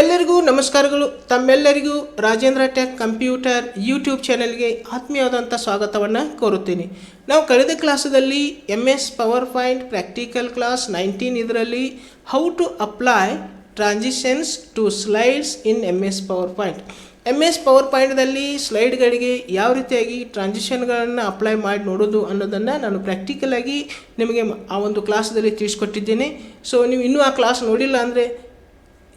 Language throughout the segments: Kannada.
ಎಲ್ಲರಿಗೂ ನಮಸ್ಕಾರಗಳು. ತಮ್ಮೆಲ್ಲರಿಗೂ ರಾಜೇಂದ್ರ ಟೆಕ್ ಕಂಪ್ಯೂಟರ್ ಯೂಟ್ಯೂಬ್ ಚಾನೆಲ್ಗೆ ಆತ್ಮೀಯವಾದಂಥ ಸ್ವಾಗತವನ್ನು ಕೋರುತ್ತೀನಿ. ನಾವು ಕಳೆದ ಕ್ಲಾಸದಲ್ಲಿ M S PowerPoint practical class nineteen ಇದರಲ್ಲಿ how to apply transitions to slides in M S PowerPoint M S power ಪಾಯಿಂಟ್ದಲ್ಲಿ ಸ್ಲೈಡ್ಗಳಿಗೆ ಯಾವ ರೀತಿಯಾಗಿ ಟ್ರಾನ್ಸಿಷನ್ಗಳನ್ನು ಅಪ್ಲೈ ಮಾಡಿ ನೋಡೋದು ಅನ್ನೋದನ್ನು ನಾನು ಪ್ರಾಕ್ಟಿಕಲಾಗಿ ನಿಮಗೆ ಆ ಒಂದು ಕ್ಲಾಸದಲ್ಲಿ ತಿಳಿಸ್ಕೊಟ್ಟಿದ್ದೇನೆ. ಸೊ ನೀವು ಇನ್ನೂ ಆ ಕ್ಲಾಸ್ ನೋಡಿಲ್ಲ ಅಂದರೆ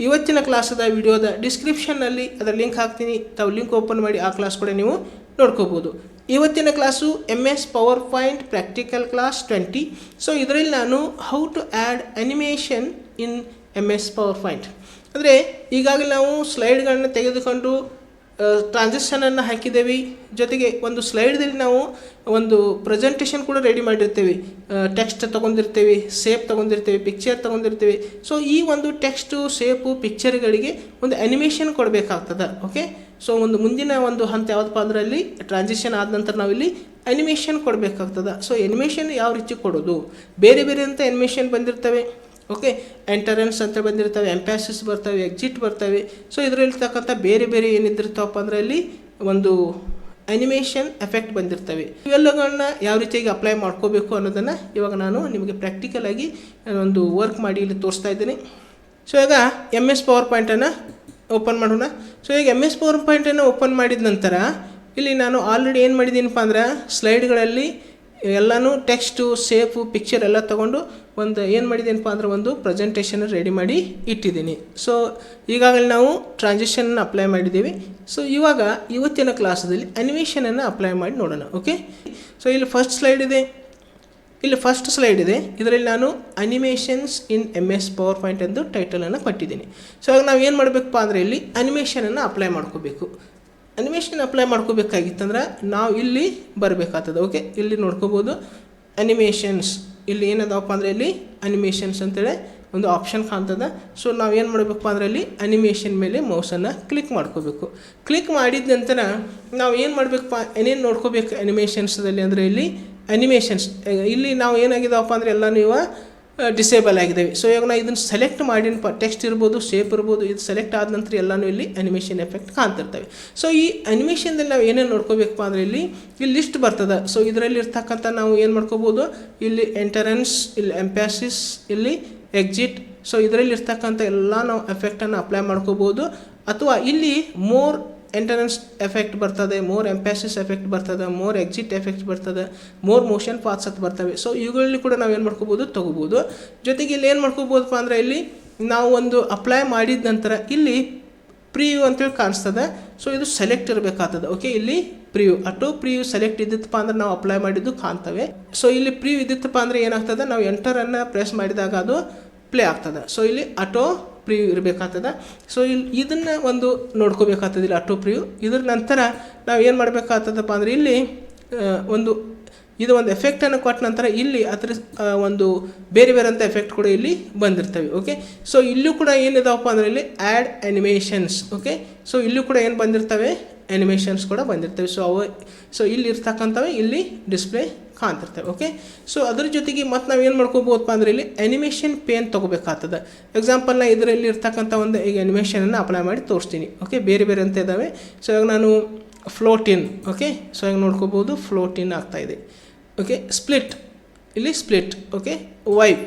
ಇವತ್ತಿನ ಕ್ಲಾಸದ ವಿಡಿಯೋದ ಡಿಸ್ಕ್ರಿಪ್ಷನ್ನಲ್ಲಿ ಅದರ ಲಿಂಕ್ ಹಾಕ್ತೀನಿ. ತಾವು ಲಿಂಕ್ ಓಪನ್ ಮಾಡಿ ಆ ಕ್ಲಾಸ್ ಕೂಡ ನೀವು ನೋಡ್ಕೋಬೋದು. ಇವತ್ತಿನ class M S PowerPoint practical class twenty so ಇದರಲ್ಲಿ ನಾನು how to add animation in M S PowerPoint ಅಂದರೆ ಈಗಾಗಲೇ ನಾವು ಸ್ಲೈಡ್ಗಳನ್ನ ತೆಗೆದುಕೊಂಡು ಟ್ರಾನ್ಸಾಕ್ಷನನ್ನು ಹಾಕಿದ್ದೇವೆ ಜೊತೆಗೆ ಒಂದು ಸ್ಲೈಡ್ದಲ್ಲಿ ನಾವು ಒಂದು ಪ್ರೆಸೆಂಟೇಷನ್ ಕೂಡ ರೆಡಿ ಮಾಡಿರ್ತೇವೆ. ಟೆಕ್ಸ್ಟ್ ತೊಗೊಂಡಿರ್ತೇವೆ ಸೇಪ್ ತೊಗೊಂಡಿರ್ತೇವೆ ಪಿಕ್ಚರ್ ತೊಗೊಂಡಿರ್ತೇವೆ. ಸೊ ಈ ಒಂದು ಟೆಕ್ಸ್ಟು ಸೇಪು ಪಿಕ್ಚರ್ಗಳಿಗೆ ಒಂದು ಅನಿಮೇಷನ್ ಕೊಡಬೇಕಾಗ್ತದೆ ಓಕೆ ಸೊ ಒಂದು ಮುಂದಿನ ಒಂದು ಹಂತ ಯಾವುದಪ್ಪ ಅದರಲ್ಲಿ ಟ್ರಾನ್ಸಿಷನ್ ಆದ ನಂತರ ನಾವಿಲ್ಲಿ ಅನಿಮೇಷನ್ ಕೊಡಬೇಕಾಗ್ತದೆ. ಸೊ ಅನಿಮೇಷನ್ ಯಾವ ರೀತಿ ಕೊಡೋದು? ಬೇರೆ ಬೇರೆ ಅಂತ ಅನಿಮೇಷನ್ ಬಂದಿರ್ತವೆ. ಓಕೆ ಎಂಟರೆನ್ಸ್ ಅಂತ ಬಂದಿರ್ತವೆ ಎಂಪ್ಯಾಸಿಸ್ ಬರ್ತವೆ ಎಕ್ಸಿಟ್ ಬರ್ತವೆ. ಸೊ ಇದರಲ್ಲಿರ್ತಕ್ಕಂಥ ಬೇರೆ ಬೇರೆ ಏನಿದ್ದಿರ್ತಾವಪ್ಪ ಅಂದರೆ ಅಲ್ಲಿ ಒಂದು ಅನಿಮೇಷನ್ ಎಫೆಕ್ಟ್ ಬಂದಿರ್ತವೆ. ಇವೆಲ್ಲಗಳನ್ನ ಯಾವ ರೀತಿಯಾಗಿ ಅಪ್ಲೈ ಮಾಡ್ಕೋಬೇಕು ಅನ್ನೋದನ್ನು ಇವಾಗ ನಾನು ನಿಮಗೆ ಪ್ರಾಕ್ಟಿಕಲಾಗಿ ಒಂದು ವರ್ಕ್ ಮಾಡಿ ಇಲ್ಲಿ ತೋರಿಸ್ತಾ ಇದ್ದೀನಿ. ಸೊ ಈಗ ಎಂ ಎಸ್ ಪವರ್ ಪಾಯಿಂಟನ್ನು ಓಪನ್ ಮಾಡೋಣ. ಸೊ ಈಗ ಎಂ ಎಸ್ ಪವರ್ ಪಾಯಿಂಟನ್ನು ಓಪನ್ ಮಾಡಿದ ನಂತರ, ಇಲ್ಲಿ ನಾನು ಆಲ್ರೆಡಿ ಏನು ಮಾಡಿದ್ದೀನಪ್ಪ ಅಂದ್ರೆ ಸ್ಲೈಡ್ಗಳಲ್ಲಿ ಎಲ್ಲನೂ ಟೆಕ್ಸ್ಟು ಸೇಫು ಪಿಕ್ಚರ್ ಎಲ್ಲ ತೊಗೊಂಡು ಒಂದು ಏನು ಮಾಡಿದ್ದೇನಪ್ಪ ಅಂದ್ರೆ ಒಂದು ಪ್ರೆಸೆಂಟೇಷನ್ ರೆಡಿ ಮಾಡಿ ಇಟ್ಟಿದ್ದೀನಿ. ಸೊ ಈಗಾಗಲೇ ನಾವು ಟ್ರಾನ್ಸಾಕ್ಷನ್ ಅಪ್ಲೈ ಮಾಡಿದ್ದೀವಿ. ಸೊ ಇವಾಗ ಇವತ್ತಿನ ಕ್ಲಾಸಲ್ಲಿ ಅನಿಮೇಷನನ್ನು ಅಪ್ಲೈ ಮಾಡಿ ನೋಡೋಣ ಓಕೆ ಸೊ ಇಲ್ಲಿ ಫಸ್ಟ್ ಸ್ಲೈಡ್ ಇದೆ. ಇಲ್ಲಿ ಫಸ್ಟ್ ಸ್ಲೈಡ್ ಇದೆ. ಇದರಲ್ಲಿ ನಾನು animations in M S PowerPoint ಎಂದು ಟೈಟಲನ್ನು ಕೊಟ್ಟಿದ್ದೀನಿ. ಸೊ ಇವಾಗ ನಾವು ಏನು ಮಾಡಬೇಕಪ್ಪ ಅಂದರೆ ಇಲ್ಲಿ ಅನಿಮೇಷನನ್ನು ಅಪ್ಲೈ ಮಾಡ್ಕೋಬೇಕು. ಅನಿಮೇಷನ್ ಅಪ್ಲೈ ಮಾಡ್ಕೋಬೇಕಾಗಿತ್ತಂದ್ರೆ ನಾವು ಇಲ್ಲಿ ಬರಬೇಕಾಗ್ತದೆ ಓಕೆ ಇಲ್ಲಿ ನೋಡ್ಕೋಬೋದು ಅನಿಮೇಷನ್ಸ್ ಇಲ್ಲಿ ಏನದಪ್ಪ ಅಂದರೆ ಇಲ್ಲಿ ಅನಿಮೇಷನ್ಸ್ ಅಂತೇಳಿ ಒಂದು ಆಪ್ಷನ್ ಕಾಣ್ತದೆ. ಸೊ ನಾವು ಏನು ಮಾಡಬೇಕಪ್ಪ ಅಂದರೆ ಅಲ್ಲಿ ಅನಿಮೇಷನ್ ಮೇಲೆ ಮೌಸನ್ನು ಕ್ಲಿಕ್ ಮಾಡ್ಕೋಬೇಕು. ಕ್ಲಿಕ್ ಮಾಡಿದ ನಂತರ ನಾವು ಏನು ಮಾಡಬೇಕಪ್ಪ? ಏನೇನು ನೋಡ್ಕೋಬೇಕು ಅನಿಮೇಷನ್ಸ್ದಲ್ಲಿ ಅಂದರೆ ಇಲ್ಲಿ ಅನಿಮೇಷನ್ಸ್ ಇಲ್ಲಿ ನಾವು ಏನಾಗಿದಾವಪ್ಪ ಅಂದರೆ ಎಲ್ಲ ನೀವು ಡಿಸೇಬಲ್ ಆಗಿದ್ದಾವೆ ಸೊ ಇವಾಗ ನಾವು ಇದನ್ನು ಸೆಲೆಕ್ಟ್ ಮಾಡಿನಪ್ಪ ಟೆಕ್ಸ್ಟ್ ಇರ್ಬೋದು ಶೇಪ್ ಇರ್ಬೋದು, ಇದು ಸೆಲೆಕ್ಟ್ ಆದ ನಂತರ ಎಲ್ಲನೂ ಇಲ್ಲಿ ಅನಿಮೇಷನ್ ಎಫೆಕ್ಟ್ ಕಾಣ್ತಿರ್ತವೆ. ಸೊ ಈ ಅನಿಮೇಷನ್ದಲ್ಲಿ ನಾವು ಏನೇನು ನೋಡ್ಕೋಬೇಕಪ್ಪ ಅಂದರೆ ಇಲ್ಲಿ ಇಲ್ಲಿ ಲಿಸ್ಟ್ ಬರ್ತದೆ. ಸೊ ಇದರಲ್ಲಿ ಇರ್ತಕ್ಕಂಥ ನಾವು ಏನು ಮಾಡ್ಕೋಬೋದು? ಇಲ್ಲಿ ಎಂಟರೆನ್ಸ್ ಇಲ್ಲಿ ಎಂಪ್ಯಾಸಿಸ್ ಇಲ್ಲಿ ಎಕ್ಸಿಟ್ ಸೊ ಇದರಲ್ಲಿ ಇರ್ತಕ್ಕಂಥ ಎಲ್ಲ ನಾವು ಎಫೆಕ್ಟನ್ನು ಅಪ್ಲೈ ಮಾಡ್ಕೋಬೋದು. ಅಥವಾ ಇಲ್ಲಿ ಮೋರ್ ಎಂಟರೆನ್ಸ್ ಎಫೆಕ್ಟ್ ಬರ್ತದೆ ಮೋರ್ ಎಂಪ್ಯಾಸಿಸ್ ಎಫೆಕ್ಟ್ ಬರ್ತದೆ ಮೋರ್ ಎಕ್ಸಿಟ್ ಎಫೆಕ್ಟ್ ಬರ್ತದೆ ಮೋರ್ ಮೋಷನ್ ಪಾತ್ಸ್ ಅಂತ ಬರ್ತವೆ. ಸೊ ಇವುಗಳಲ್ಲಿ ಕೂಡ ನಾವು ಏನು ಮಾಡ್ಕೋಬೋದು? ತೊಗೋಬೋದು. ಜೊತೆಗೆ ಇಲ್ಲಿ ಏನು ಮಾಡ್ಕೋಬೋದಪ್ಪ ಅಂದರೆ ಇಲ್ಲಿ ನಾವು ಒಂದು ಅಪ್ಲೈ ಮಾಡಿದ ನಂತರ ಇಲ್ಲಿ ಪ್ರಿಯು ಅಂತೇಳಿ ಕಾಣಿಸ್ತದೆ. ಸೊ ಇದು ಸೆಲೆಕ್ಟ್ ಇರಬೇಕಾಗ್ತದೆ. ಓಕೆ ಇಲ್ಲಿ ಪ್ರಿಯು ಅಟೋ ಪ್ರಿಯು ಸೆಲೆಕ್ಟ್ ಇದ್ದಿತ್ತಪ್ಪ ಅಂದ್ರೆ ನಾವು ಅಪ್ಲೈ ಮಾಡಿದ್ದು ಕಾಣ್ತವೆ. ಸೊ ಇಲ್ಲಿ ಪ್ರಿಯು ಇದ್ದಿತ್ತಪ್ಪ ಅಂದರೆ ಏನಾಗ್ತದೆ? ನಾವು ಎಂಟರನ್ನು ಪ್ರೆಸ್ ಮಾಡಿದಾಗ ಅದು ಪ್ಲೇ ಆಗ್ತದೆ. ಸೊ ಇಲ್ಲಿ ಆಟೋ ಪ್ರಿಯು ಇರಬೇಕಾಗ್ತದ. ಸೊ ಇಲ್ಲಿ ಇದನ್ನು ಒಂದು ನೋಡ್ಕೋಬೇಕಾಗ್ತದೆ ಇಲ್ಲಿ ಆಟೋ ಪ್ರಿವ್ಯೂ ಇದ್ರ ನಂತರ ನಾವು ಏನು ಮಾಡಬೇಕಾಗ್ತದಪ್ಪ ಅಂದರೆ ಇಲ್ಲಿ ಒಂದು ಇದು ಒಂದು ಎಫೆಕ್ಟನ್ನು ಕೊಟ್ಟ ನಂತರ ಇಲ್ಲಿ ಅದರ ಒಂದು ಬೇರೆ ಬೇರೆ ಅಂತ ಎಫೆಕ್ಟ್ ಕೂಡ ಇಲ್ಲಿ ಬಂದಿರ್ತವೆ ಓಕೆ ಸೊ ಇಲ್ಲೂ ಕೂಡ ಏನಿದಾವಪ್ಪ ಅಂದರೆ ಇಲ್ಲಿ ಆ್ಯಡ್ ಆ್ಯನಿಮೇಷನ್ಸ್ ಓಕೆ ಸೊ ಇಲ್ಲೂ ಕೂಡ ಏನು ಬಂದಿರ್ತವೆ? ಅನಿಮೇಷನ್ಸ್ ಕೂಡ ಬಂದಿರ್ತವೆ. ಸೊ ಅವು ಸೊ ಇಲ್ಲಿ ಇರ್ತಕ್ಕಂಥವೇ ಇಲ್ಲಿ ಡಿಸ್ಪ್ಲೇ ಕಾಣ್ತಿರ್ತವೆ ಓಕೆ ಸೊ ಅದ್ರ ಜೊತೆಗೆ ಮತ್ತು ನಾವು ಏನು ಮಾಡ್ಕೋಬೋದಪ್ಪ ಅಂದರೆ ಇಲ್ಲಿ ಅನಿಮೇಷನ್ ಪೇನ್ ತೊಗೋಬೇಕಾಗ್ತದೆ. ಎಕ್ಸಾಂಪಲ್ನ ಇದರಲ್ಲಿ ಇರ್ತಕ್ಕಂಥ ಒಂದು ಈಗ ಅನಿಮೇಷನನ್ನು ಅಪ್ಲೈ ಮಾಡಿ ತೋರಿಸ್ತೀನಿ ಓಕೆ ಬೇರೆ ಬೇರೆ ಅಂತ ಇದ್ದಾವೆ ಸೊ ಇವಾಗ ನಾನು ಫ್ಲೋಟಿನ್ ಓಕೆ ಸೊ ಈಗ ನೋಡ್ಕೋಬೋದು ಫ್ಲೋಟಿನ್ ಆಗ್ತಾಯಿದೆ ಓಕೆ ಸ್ಪ್ಲಿಟ್ ಇಲ್ಲಿ ಸ್ಪ್ಲಿಟ್ ಓಕೆ ವೈಪ್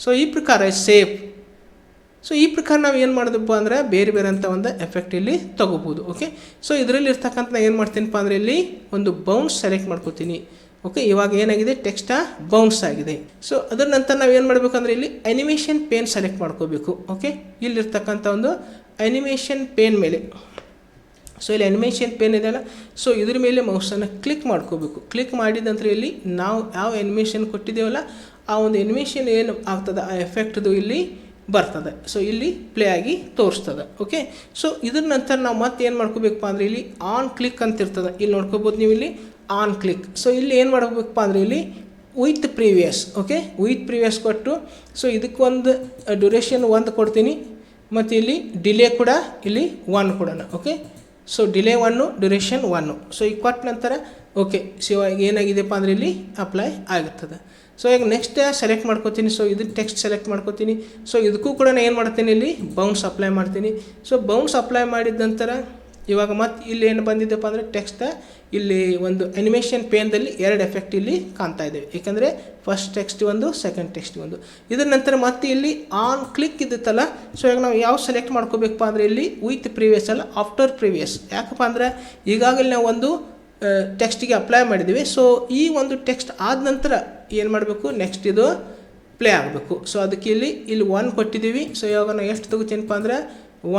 ಸೊ ಈ ಪ್ರಕಾರ ಸೇಫ್ ಸೊ ಈ ಪ್ರಕಾರ ನಾವು ಏನು ಮಾಡಿದಪ್ಪ ಅಂದರೆ ಬೇರೆ ಬೇರೆ ಅಂತ ಒಂದು ಎಫೆಕ್ಟ್ ಇಲ್ಲಿ ತೊಗೋಬೋದು ಓಕೆ ಸೊ ಇದರಲ್ಲಿ ಇರ್ತಕ್ಕಂಥ ನಾನು ಏನು ಮಾಡ್ತೀನಪ್ಪ ಅಂದರೆ ಇಲ್ಲಿ ಒಂದು ಬೌನ್ಸ್ ಸೆಲೆಕ್ಟ್ ಮಾಡ್ಕೋತೀನಿ ಓಕೆ ಇವಾಗ ಏನಾಗಿದೆ? ಟೆಕ್ಸ್ಟ ಬೌನ್ಸ್ ಆಗಿದೆ. ಸೊ ಅದರ ನಂತರ ನಾವು ಏನು ಮಾಡಬೇಕಂದ್ರೆ ಇಲ್ಲಿ ಅನಿಮೇಷನ್ ಪೇನ್ ಸೆಲೆಕ್ಟ್ ಮಾಡ್ಕೋಬೇಕು ಓಕೆ ಇಲ್ಲಿರ್ತಕ್ಕಂಥ ಒಂದು ಅನಿಮೇಷನ್ ಪೇನ್ ಮೇಲೆ. ಸೊ ಇಲ್ಲಿ ಅನಿಮೇಷನ್ ಪೇನ್ ಇದೆಯಲ್ಲ ಸೊ ಇದ್ರ ಮೇಲೆ ಮೌಸನ್ನು ಕ್ಲಿಕ್ ಮಾಡ್ಕೋಬೇಕು. ಕ್ಲಿಕ್ ಮಾಡಿದ ನಂತರ ಇಲ್ಲಿ ನಾವು ಯಾವ ಅನಿಮೇಷನ್ ಕೊಟ್ಟಿದ್ದೇವಲ್ಲ, ಆ ಒಂದು ಅನಿಮೇಷನ್ ಏನು ಆಗ್ತದೆ? ಆ ಎಫೆಕ್ಟ್ದು ಇಲ್ಲಿ ಬರ್ತದೆ. ಸೊ ಇಲ್ಲಿ ಪ್ಲೇ ಆಗಿ ತೋರಿಸ್ತದೆ. ಓಕೆ ಸೊ ಇದ್ರ ನಂತರ ನಾವು ಮತ್ತೆ ಏನು ಮಾಡ್ಕೋಬೇಕಪ್ಪ ಅಂದರೆ ಇಲ್ಲಿ ಆನ್ ಕ್ಲಿಕ್ ಅಂತ ಇರ್ತದೆ. ಇಲ್ಲಿ ನೋಡ್ಕೋಬೋದು ನೀವು ಇಲ್ಲಿ ಆನ್ ಕ್ಲಿಕ್ ಸೊ ಇಲ್ಲಿ ಏನು ಮಾಡ್ಕೋಬೇಕಪ್ಪ ಅಂದರೆ ಇಲ್ಲಿ with previous okay with previous ಕೊಟ್ಟು ಸೊ ಇದಕ್ಕೊಂದು ಡ್ಯೂರೇಷನ್ ಒಂದು ಕೊಡ್ತೀನಿ. ಮತ್ತು ಇಲ್ಲಿ ಡಿಲೇ ಕೂಡ ಇಲ್ಲಿ ಒನ್ ಕೊಡೋಣ. Okay so delay one duration one so ಈಗ ಕೊಟ್ಟ ನಂತರ ಓಕೆ ಸೊ ಏನಾಗಿದೆಪ್ಪ ಅಂದರೆ ಇಲ್ಲಿ ಅಪ್ಲೈ ಆಗುತ್ತದೆ. ಸೊ ಈಗ ನೆಕ್ಸ್ಟ್ ಸೆಲೆಕ್ಟ್ ಮಾಡ್ಕೋತೀನಿ. ಸೊ ಇದು ಟೆಕ್ಸ್ಟ್ ಸೆಲೆಕ್ಟ್ ಮಾಡ್ಕೋತೀನಿ. ಸೊ ಇದಕ್ಕೂ ಕೂಡ ನಾನು ಏನು ಮಾಡ್ತೀನಿ ಇಲ್ಲಿ? ಬೌನ್ಸ್ ಅಪ್ಲೈ ಮಾಡ್ತೀನಿ. ಸೊ ಬೌನ್ಸ್ ಅಪ್ಲೈ ಮಾಡಿದ ನಂತರ, ಇವಾಗ ಮತ್ತೆ ಇಲ್ಲಿ ಏನು ಬಂದಿದ್ದೆಪ್ಪ ಅಂದರೆ ಟೆಕ್ಸ್ಟ್ ಇಲ್ಲಿ ಒಂದು ಅನಿಮೇಷನ್ ಪೇನ್ದಲ್ಲಿ ಎರಡು ಎಫೆಕ್ಟ್ ಇಲ್ಲಿ ಕಾಣ್ತಾ ಇದ್ದೇವೆ ಏಕೆಂದರೆ ಫಸ್ಟ್ ಟೆಕ್ಸ್ಟ್ ಒಂದು ಸೆಕೆಂಡ್ ಟೆಕ್ಸ್ಟ್ ಒಂದು. ಇದರ ನಂತರ ಮತ್ತೆ ಇಲ್ಲಿ ಆನ್ ಕ್ಲಿಕ್ ಇದ್ದಿತ್ತಲ್ಲ ಸೊ ಈಗ ನಾವು ಯಾವ ಸೆಲೆಕ್ಟ್ ಮಾಡ್ಕೋಬೇಕಪ್ಪ ಅಂದರೆ ಇಲ್ಲಿ ವಿತ್ ಪ್ರಿವಿಯಸ್ ಅಲ್ಲ ಆಫ್ಟರ್ ಪ್ರೀವಿಯಸ್ ಯಾಕಪ್ಪ ಅಂದರೆ ಈಗಾಗಲೇ ನಾವು ಒಂದು ಟೆಕ್ಸ್ಟಿಗೆ ಅಪ್ಲೈ ಮಾಡಿದ್ದೀವಿ ಸೊ ಈ ಒಂದು ಟೆಕ್ಸ್ಟ್ ಆದ ನಂತರ ಏನು ಮಾಡಬೇಕು? ನೆಕ್ಸ್ಟ್ ಇದು ಪ್ಲೇ ಆಗಬೇಕು. ಸೊ ಅದಕ್ಕೆ ಇಲ್ಲಿ ಇಲ್ಲಿ ಒನ್ ಕೊಟ್ಟಿದ್ದೀವಿ. ಸೊ ಇವಾಗ ನಾನು ಎಷ್ಟು ತಗೋತೀನಪ್ಪ ಅಂದರೆ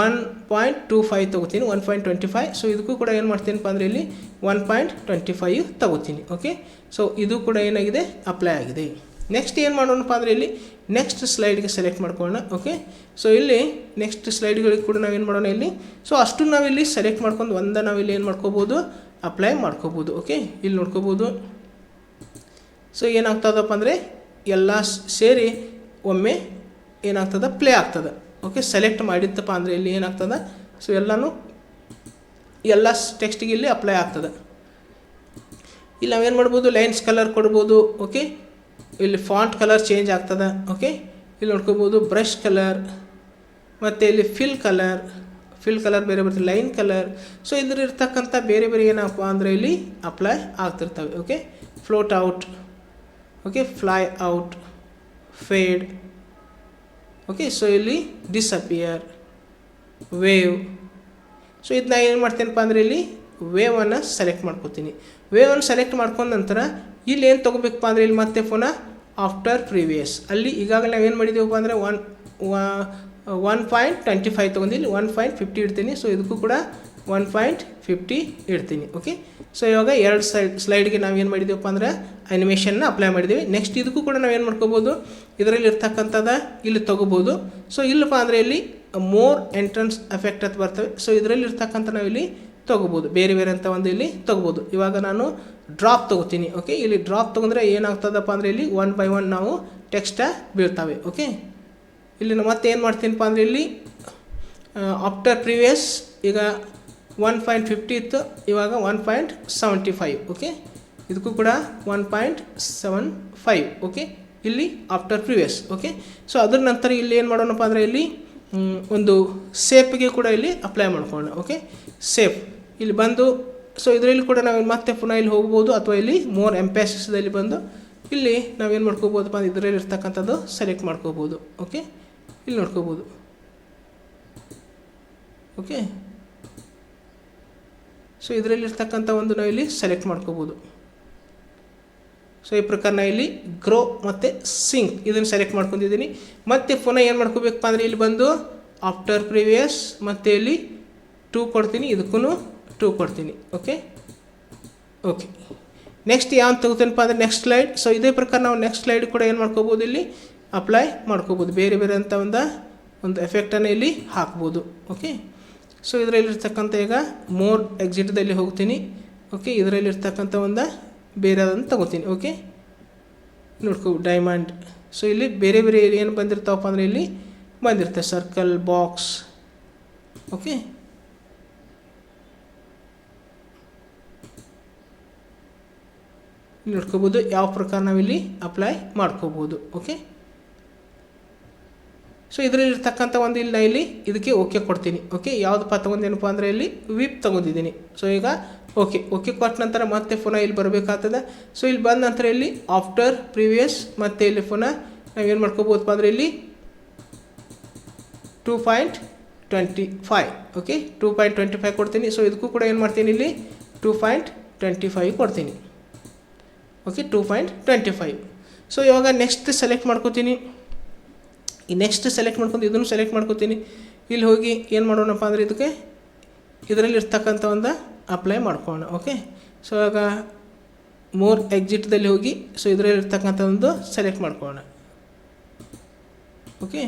one point two five ತೊಗೋತೀನಿ. One point twenty five so ಇದಕ್ಕೂ ಕೂಡ ಏನು ಮಾಡ್ತೀನಪ್ಪ ಅಂದರೆ ಇಲ್ಲಿ ಒನ್ ಪಾಯಿಂಟ್ ಟ್ವೆಂಟಿ ಫೈವ್ ತಗೋತೀನಿ. ಓಕೆ ಸೊ ಇದು ಕೂಡ ಏನಾಗಿದೆ? ಅಪ್ಲೈ ಆಗಿದೆ. ನೆಕ್ಸ್ಟ್ ಏನು ಮಾಡೋಣಪ್ಪ ಅಂದರೆ ಇಲ್ಲಿ ನೆಕ್ಸ್ಟ್ ಸ್ಲೈಡ್ಗೆ ಸೆಲೆಕ್ಟ್ ಮಾಡ್ಕೊಳ್ಳೋಣ. ಓಕೆ ಸೊ ಇಲ್ಲಿ ನೆಕ್ಸ್ಟ್ ಸ್ಲೈಡ್ಗಳಿಗೆ ಕೂಡ ನಾವೇನು ಮಾಡೋಣ ಇಲ್ಲಿ? ಸೊ ಅಷ್ಟು ನಾವಿಲ್ಲಿ ಸೆಲೆಕ್ಟ್ ಮಾಡ್ಕೊಂಡು ಒಂದ ನಾವಿಲ್ಲಿ ಏನು ಮಾಡ್ಕೋಬೋದು? ಅಪ್ಲೈ ಮಾಡ್ಕೋಬೋದು. ಓಕೆ ಇಲ್ಲಿ ನೋಡ್ಕೋಬೋದು. ಸೊ ಏನಾಗ್ತದಪ್ಪ ಅಂದರೆ ಎಲ್ಲ ಸೇರಿ ಒಮ್ಮೆ ಏನಾಗ್ತದೆ ಪ್ಲೇ ಆಗ್ತದೆ. ಓಕೆ ಸೆಲೆಕ್ಟ್ ಮಾಡಿತ್ತಪ್ಪ ಅಂದರೆ ಇಲ್ಲಿ ಏನಾಗ್ತದೆ? ಸೊ ಎಲ್ಲನೂ, ಎಲ್ಲ ಟೆಕ್ಸ್ಟಿಗೆ ಇಲ್ಲಿ ಅಪ್ಲೈ ಆಗ್ತದೆ. ಇಲ್ಲಿ ನಾವೇನು ಮಾಡ್ಬೋದು? ಲೈನ್ಸ್ ಕಲರ್ ಕೊಡ್ಬೋದು ಓಕೆ ಇಲ್ಲಿ ಫಾಂಟ್ ಕಲರ್ ಚೇಂಜ್ ಆಗ್ತದೆ ಓಕೆ ಇಲ್ಲಿ ನೋಡ್ಕೋಬೋದು ಬ್ರಷ್ ಕಲರ್ ಮತ್ತು ಇಲ್ಲಿ ಫಿಲ್ ಕಲರ್ ಫಿಲ್ ಕಲರ್ ಬೇರೆ ಬರ್ತದೆ ಲೈನ್ ಕಲರ್ ಸೊ ಇದ್ರ ಇರ್ತಕ್ಕಂಥ ಬೇರೆ ಬೇರೆ ಏನಪ್ಪ ಅಂದರೆ ಇಲ್ಲಿ apply ಆಗ್ತಿರ್ತವೆ okay float out okay fly out fade okay so ಇಲ್ಲಿ ಡಿಸಪಿಯರ್ ವೇವ್ ಸೊ ಇದನ್ನ ಏನು ಮಾಡ್ತೇನಪ್ಪ ಅಂದರೆ ಇಲ್ಲಿ ವೇವನ್ನು ಸೆಲೆಕ್ಟ್ ಮಾಡ್ಕೋತೀನಿ. ವೇವನ್ನು ಸೆಲೆಕ್ಟ್ ಮಾಡ್ಕೊಂಡ ನಂತರ ಇಲ್ಲಿ ಏನು ತೊಗೋಬೇಕಪ್ಪ ಅಂದರೆ ಇಲ್ಲಿ ಮತ್ತೆ ಪುನಃ ಆಫ್ಟರ್ ಪ್ರೀವಿಯಸ್ ಅಲ್ಲಿ ಈಗಾಗಲೇ ನಾವು ಏನು ಮಾಡಿದ್ದೀವಪ್ಪ ಅಂದರೆ one one point twenty five ತೊಗೊಂಡಿಲ್ಲಿ one point fifty ಇಡ್ತೀನಿ. ಸೊ ಇದಕ್ಕೂ ಕೂಡ ಒನ್ ಪಾಯಿಂಟ್ ಫಿಫ್ಟಿ ಇಡ್ತೀನಿ ಓಕೆ ಸೊ ಇವಾಗ ಎರಡು ಸೈಡ್ ಸ್ಲೈಡ್ಗೆ ನಾವು ಏನು ಮಾಡಿದ್ದೀವಪ್ಪ ಅಂದರೆ ಅನಿಮೇಷನ್ನ ಅಪ್ಲೈ ಮಾಡಿದ್ದೀವಿ ನೆಕ್ಸ್ಟ್ ಇದಕ್ಕೂ ಕೂಡ ನಾವು ಏನು ಮಾಡ್ಕೋಬೋದು? ಇದರಲ್ಲಿ ಇರ್ತಕ್ಕಂಥದ್ದು ಇಲ್ಲಿ ತೊಗೋಬೋದು. ಸೊ ಇಲ್ಲಪ್ಪ ಅಂದರೆ ಇಲ್ಲಿ ಮೋರ್ ಎಂಟ್ರೆನ್ಸ್ ಎಫೆಕ್ಟ್ ಅಂತ ಬರ್ತವೆ. ಸೊ ಇದರಲ್ಲಿ ಇರ್ತಕ್ಕಂಥ ನಾವು ಇಲ್ಲಿ ತೊಗೋಬೋದು. ಬೇರೆ ಬೇರೆ ಅಂತ ಒಂದು ಇಲ್ಲಿ ತೊಗೋಬೋದು. ಇವಾಗ ನಾನು ಡ್ರಾಪ್ ತೊಗೋತೀನಿ ಓಕೆ ಇಲ್ಲಿ ಡ್ರಾಪ್ ತೊಗೊಂಡ್ರೆ ಏನಾಗ್ತದಪ್ಪ ಅಂದರೆ ಇಲ್ಲಿ ಒನ್ ಬೈ ಒನ್ ನಾವು ಟೆಕ್ಸ್ಟ ಬೀಳ್ತವೆ ಓಕೆ ಇಲ್ಲಿ ಮತ್ತೆ ಏನು ಮಾಡ್ತೀನಪ್ಪ ಅಂದರೆ ಇಲ್ಲಿ ಆಫ್ಟರ್ ಪ್ರಿವಿಯಸ್ ಈಗ ಒನ್ ಪಾಯಿಂಟ್ ಫಿಫ್ಟಿ ಇತ್ತು, ಇವಾಗ one point seventy five okay ಇದಕ್ಕೂ ಕೂಡ one point seven five okay ಇಲ್ಲಿ ಆಫ್ಟರ್ ಪ್ರಿವಿಯಸ್ ಓಕೆ ಸೊ ಅದ್ರ ನಂತರ ಇಲ್ಲಿ ಏನು ಮಾಡೋಣಪ್ಪ ಅಂದರೆ ಇಲ್ಲಿ ಒಂದು ಸೇಫ್ಗೆ ಕೂಡ ಇಲ್ಲಿ ಅಪ್ಲೈ ಮಾಡ್ಕೊಳ್ಳೋಣ ಓಕೆ ಸೇಫ್ ಇಲ್ಲಿ ಬಂದು ಸೊ ಇದರಲ್ಲಿ ಕೂಡ ನಾವು ಮತ್ತೆ ಪುನಃ ಇಲ್ಲಿ ಹೋಗ್ಬೋದು, ಅಥವಾ ಇಲ್ಲಿ ಮೋರ್ ಎಂಪ್ಯಾಸಿಸ್ದಲ್ಲಿ ಬಂದು ಇಲ್ಲಿ ನಾವೇನು ಮಾಡ್ಕೋಬೋದಪ್ಪ ಅಂದ್ರೆ ಇದರಲ್ಲಿ ಇರ್ತಕ್ಕಂಥದ್ದು ಸೆಲೆಕ್ಟ್ ಮಾಡ್ಕೋಬೋದು ಓಕೆ ಇಲ್ಲಿ ನೋಡ್ಕೋಬೋದು ಓಕೆ ಸೊ ಇದರಲ್ಲಿರ್ತಕ್ಕಂಥ ಒಂದು ನಾವು ಇಲ್ಲಿ ಸೆಲೆಕ್ಟ್ ಮಾಡ್ಕೋಬೋದು. ಸೊ ಈ ಪ್ರಕಾರ ನಾ ಇಲ್ಲಿ ಗ್ರೋ ಮತ್ತು ಸಿಂಕ್ ಇದನ್ನು ಸೆಲೆಕ್ಟ್ ಮಾಡ್ಕೊಂಡಿದ್ದೀನಿ. ಮತ್ತು ಪುನಃ ಏನು ಮಾಡ್ಕೋಬೇಕಪ್ಪ ಅಂದರೆ ಇಲ್ಲಿ ಬಂದು ಆಫ್ಟರ್ ಪ್ರಿವಿಯಸ್ ಮತ್ತು ಇಲ್ಲಿ ಟೂ ಕೊಡ್ತೀನಿ ಇದಕ್ಕೂ ಟೂ ಕೊಡ್ತೀನಿ. ಓಕೆ ಓಕೆ ನೆಕ್ಸ್ಟ್ ಯಾವ್ದು ತಗೋತೀನಪ್ಪ ಅಂದರೆ ನೆಕ್ಸ್ಟ್ ಸ್ಲೈಡ್ ಸೊ ಇದೇ ಪ್ರಕಾರ ನಾವು ನೆಕ್ಸ್ಟ್ ಸ್ಲೈಡ್ ಕೂಡ ಏನು ಮಾಡ್ಕೋಬೋದು ಇಲ್ಲಿ? ಅಪ್ಲೈ ಮಾಡ್ಕೋಬೋದು. ಬೇರೆ ಬೇರೆ ಅಂತ ಒಂದು ಒಂದು ಎಫೆಕ್ಟನ್ನು ಇಲ್ಲಿ ಹಾಕ್ಬೋದು. ಓಕೆ ಸೊ ಇದರಲ್ಲಿರ್ತಕ್ಕಂಥ ಈಗ ಮೋರ್ ಎಕ್ಸಿಟ್ದಲ್ಲಿ ಹೋಗ್ತೀನಿ. ಓಕೆ ಇದರಲ್ಲಿರ್ತಕ್ಕಂಥ ಒಂದು ಬೇರೆ ಅದನ್ನು ತಗೋತೀನಿ. ಓಕೆ ನೋಡ್ಕೊ ಡೈಮಂಡ್ ಸೊ ಇಲ್ಲಿ ಬೇರೆ ಬೇರೆ ಏನು ಬಂದಿರ್ತಾವಪ್ಪ ಅಂದರೆ ಇಲ್ಲಿ ಬಂದಿರುತ್ತೆ. ಸರ್ಕಲ್ ಬಾಕ್ಸ್ ಓಕೆ ನೋಡ್ಕೋಬೋದು. ಯಾವ ಪ್ರಕಾರ ನಾವಿಲ್ಲಿ ಅಪ್ಲೈ ಮಾಡ್ಕೋಬೋದು. ಓಕೆ ಸೊ ಇದರಲ್ಲಿ ಇರ್ತಕ್ಕಂಥ ಒಂದು ಇಲ್ಲಿ ಇಲ್ಲಿ ಇದಕ್ಕೆ ಓಕೆ ಕೊಡ್ತೀನಿ. ಓಕೆ ಯಾವುದಪ್ಪ ತೊಗೊಂಡೇನಪ್ಪ ಅಂದರೆ ಇಲ್ಲಿ ವಿಪ್ ತೊಗೊಂಡಿದ್ದೀನಿ. ಸೊ ಈಗ ಓಕೆ ಓಕೆ ಕೊಟ್ಟ ನಂತರ ಮತ್ತೆ ಪುನಃ ಇಲ್ಲಿ ಬರಬೇಕಾಗ್ತದೆ. ಸೊ ಇಲ್ಲಿ ಬಂದ ನಂತರ ಇಲ್ಲಿ ಆಫ್ಟರ್ ಪ್ರೀವಿಯಸ್ ಮತ್ತೆ ಇಲ್ಲಿ ಪುನಃ ನಾವೇನು ಮಾಡ್ಕೋಬೋದಪ್ಪ ಅಂದರೆ ಇಲ್ಲಿ two point twenty five okay two point twenty five ಕೊಡ್ತೀನಿ. ಸೊ ಇದಕ್ಕೂ ಕೂಡ ಏನು ಮಾಡ್ತೀನಿ ಇಲ್ಲಿ? ಟೂ ಪಾಯಿಂಟ್ ಟ್ವೆಂಟಿ ಫೈವ್ ಕೊಡ್ತೀನಿ. Okay two point twenty five so ಇವಾಗ ನೆಕ್ಸ್ಟ್ ಸೆಲೆಕ್ಟ್ ಮಾಡ್ಕೋತೀನಿ. ಈ ನೆಕ್ಸ್ಟ್ ಸೆಲೆಕ್ಟ್ ಮಾಡ್ಕೊಂಡು ಇದನ್ನು ಸೆಲೆಕ್ಟ್ ಮಾಡ್ಕೋತೀನಿ. ಇಲ್ಲಿ ಹೋಗಿ ಏನು ಮಾಡೋಣಪ್ಪ ಅಂದರೆ ಇದಕ್ಕೆ ಇದರಲ್ಲಿ ಇರ್ತಕ್ಕಂಥ ಒಂದು ಅಪ್ಲೈ ಮಾಡ್ಕೋಣ ಓಕೆ ಸೊ ಇವಾಗ ಮೋರ್ ಎಕ್ಸಿಟ್ದಲ್ಲಿ ಹೋಗಿ ಸೊ ಇದರಲ್ಲಿ ಇರ್ತಕ್ಕಂಥ ಒಂದು ಸೆಲೆಕ್ಟ್ ಮಾಡ್ಕೋಣ ಓಕೆ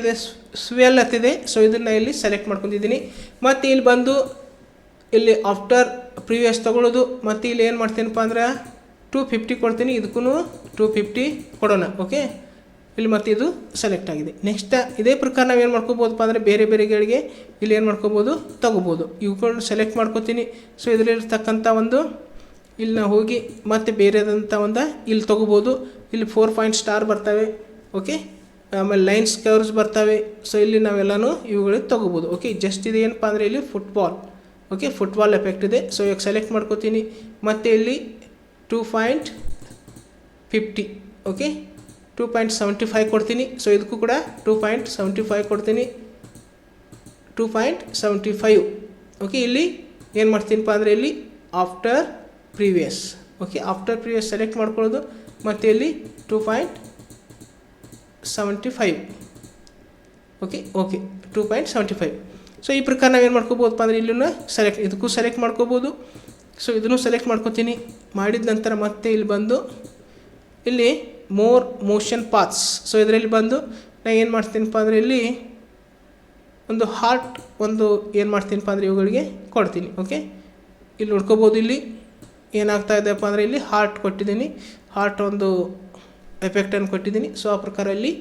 ಇದೆ ಸ್ವೆಲ್ ಹತ್ತಿದೆ. ಸೊ ಇದನ್ನು ಇಲ್ಲಿ ಸೆಲೆಕ್ಟ್ ಮಾಡ್ಕೊತಿದ್ದೀನಿ ಮತ್ತು ಇಲ್ಲಿ ಬಂದು ಇಲ್ಲಿ ಆಫ್ಟರ್ ಪ್ರಿವಿಯಸ್ ತೊಗೊಳ್ಳೋದು. ಮತ್ತು ಇಲ್ಲಿ ಏನು ಮಾಡ್ತೀನಪ್ಪ ಅಂದ್ರೆ ಟೂ ಫಿಫ್ಟಿ ಕೊಡ್ತೀನಿ. ಇದಕ್ಕೂ ಟೂ ಫಿಫ್ಟಿ ಕೊಡೋಣ. ಓಕೆ ಇಲ್ಲಿ ಮತ್ತೆ ಇದು ಸೆಲೆಕ್ಟ್ ಆಗಿದೆ. ನೆಕ್ಸ್ಟ್ ಇದೇ ಪ್ರಕಾರ ನಾವು ಏನು ಮಾಡ್ಕೋಬೋದಪ್ಪ ಅಂದರೆ ಬೇರೆ ಬೇರೆಗಳಿಗೆ ಇಲ್ಲಿ ಏನು ಮಾಡ್ಕೋಬೋದು? ತೊಗೋಬೋದು. ಇವುಗಳನ್ನ ಸೆಲೆಕ್ಟ್ ಮಾಡ್ಕೋತೀನಿ. ಸೊ ಇದರಲ್ಲಿರ್ತಕ್ಕಂಥ ಒಂದು ಇಲ್ಲಿ ನಾವು ಹೋಗಿ ಮತ್ತೆ ಬೇರೆದಂಥ ಒಂದು ಇಲ್ಲಿ ತೊಗೋಬೋದು. ಇಲ್ಲಿ ಫೋರ್ ಪಾಯಿಂಟ್ ಸ್ಟಾರ್ ಬರ್ತವೆ. ಓಕೆ ಆಮೇಲೆ ಲೈನ್ಸ್ ಕವರ್ಸ್ ಬರ್ತವೆ. ಸೊ ಇಲ್ಲಿ ನಾವೆಲ್ಲನೂ ಇವುಗಳಿಗೆ ತೊಗೋಬೋದು. ಓಕೆ ಜಸ್ಟ್ ಇದು ಏನಪ್ಪ ಅಂದರೆ ಇಲ್ಲಿ ಫುಟ್ಬಾಲ್ ಓಕೆ ಫುಟ್ಬಾಲ್ ಎಫೆಕ್ಟ್ ಇದೆ. ಸೊ ಇವಾಗ ಸೆಲೆಕ್ಟ್ ಮಾಡ್ಕೋತೀನಿ. ಮತ್ತು ಇಲ್ಲಿ two point fifty okay two point seventy five ಕೊಡ್ತೀನಿ. ಸೊ ಇದಕ್ಕೂ ಕೂಡ ಟೂ ಪಾಯಿಂಟ್ ಸೆವೆಂಟಿ ಫೈವ್ ಕೊಡ್ತೀನಿ. Two point seventy five okay ಇಲ್ಲಿ ಏನು ಮಾಡ್ತೀನಪ್ಪ ಅಂದರೆ ಇಲ್ಲಿ after previous okay after previous select ಮಾಡ್ಕೊಳ್ಳೋದು. ಮತ್ತು ಇಲ್ಲಿ two point seventy five okay okay two point seventy five so ಈ ಪ್ರಕಾರ ನಾವೇನು ಮಾಡ್ಕೋಬೋದಪ್ಪ ಅಂದರೆ ಇಲ್ಲೂ ಸೆಲೆಕ್ಟ್ ಇದಕ್ಕೂ ಸೆಲೆಕ್ಟ್ ಮಾಡ್ಕೋಬೋದು ಸೊ ಇದನ್ನು ಸೆಲೆಕ್ಟ್ ಮಾಡ್ಕೋತೀನಿ. ಮಾಡಿದ ನಂತರ ಮತ್ತೆ ಇಲ್ಲಿ ಬಂದು ಇಲ್ಲಿ ಮೋರ್ ಮೋಷನ್ ಪಾತ್ಸ್ ಸೊ ಇದರಲ್ಲಿ ಬಂದು ನಾನು ಏನು ಮಾಡ್ತೀನಪ್ಪ ಅಂದರೆ ಇಲ್ಲಿ ಒಂದು ಹಾರ್ಟ್ ಒಂದು ಏನು ಮಾಡ್ತೀನಪ್ಪ ಅಂದರೆ ಇವುಗಳಿಗೆ ಕೊಡ್ತೀನಿ. ಓಕೆ ಇಲ್ಲಿ ನೋಡ್ಕೋಬೋದು ಇಲ್ಲಿ ಏನಾಗ್ತಾ ಇದೆಯಪ್ಪ ಅಂದರೆ ಇಲ್ಲಿ ಹಾರ್ಟ್ ಕೊಟ್ಟಿದ್ದೀನಿ. ಹಾರ್ಟ್ ಒಂದು ಎಫೆಕ್ಟನ್ನು ಕೊಟ್ಟಿದ್ದೀನಿ. ಸೊ ಆ ಪ್ರಕಾರ ಇಲ್ಲಿ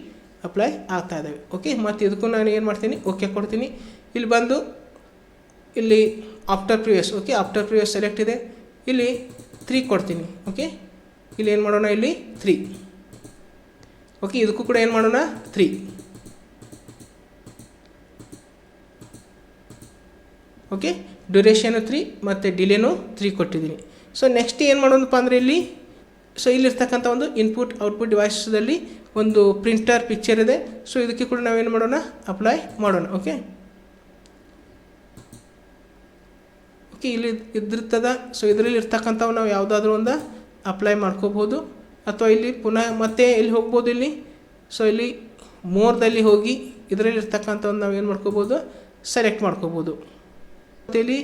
ಅಪ್ಲೈ ಆಗ್ತಾ ಇದ್ದಾವೆ ಓಕೆ ಮತ್ತು ಇದಕ್ಕೂ ನಾನು ಏನು ಮಾಡ್ತೀನಿ? ಓಕೆ ಕೊಡ್ತೀನಿ. ಇಲ್ಲಿ ಬಂದು ಇಲ್ಲಿ after previous okay after previous select ಇದೆ. ಇಲ್ಲಿ ತ್ರೀ ಕೊಡ್ತೀನಿ. ಓಕೆ ಇಲ್ಲಿ ಏನು ಮಾಡೋಣ? ಇಲ್ಲಿ ತ್ರೀ ಓಕೆ ಇದಕ್ಕೂ ಕೂಡ ಏನು ಮಾಡೋಣ? ತ್ರೀ ಓಕೆ ಡ್ಯೂರೇಷನು ತ್ರೀ ಮತ್ತು ಡಿಲೇನು ತ್ರೀ ಕೊಟ್ಟಿದ್ದೀನಿ. ಸೊ ನೆಕ್ಸ್ಟ್ ಏನು ಮಾಡೋಣಪ್ಪ ಅಂದರೆ ಇಲ್ಲಿ ಸೊ ಇಲ್ಲಿರ್ತಕ್ಕಂಥ ಒಂದು ಇನ್ಪುಟ್ ಔಟ್ಪುಟ್ ಡಿವೈಸಲ್ಲಿ ಒಂದು ಪ್ರಿಂಟರ್ ಪಿಕ್ಚರ್ ಇದೆ. ಸೊ ಇದಕ್ಕೆ ಕೂಡ ನಾವೇನು ಮಾಡೋಣ? ಅಪ್ಲೈ ಮಾಡೋಣ ಓಕೆ ಓಕೆ ಇಲ್ಲಿ ಇದ್ದಿರ್ತದ ಸೊ ಇದರಲ್ಲಿ ಇರ್ತಕ್ಕಂಥವು ನಾವು ಯಾವುದಾದ್ರೂ ಒಂದು ಅಪ್ಲೈ ಮಾಡ್ಕೋಬೋದು ಅಥವಾ ಇಲ್ಲಿ ಪುನಃ ಮತ್ತೆ ಇಲ್ಲಿ ಹೋಗ್ಬೋದು ಇಲ್ಲಿ? ಸೊ ಇಲ್ಲಿ ಮೋರ್ದಲ್ಲಿ ಹೋಗಿ ಇದರಲ್ಲಿ ಇರ್ತಕ್ಕಂಥ ಒಂದು ನಾವು ಏನು ಮಾಡ್ಕೋಬೋದು ಸೆಲೆಕ್ಟ್ ಮಾಡ್ಕೋಬೋದು ಮತ್ತೆ ಇಲ್ಲಿ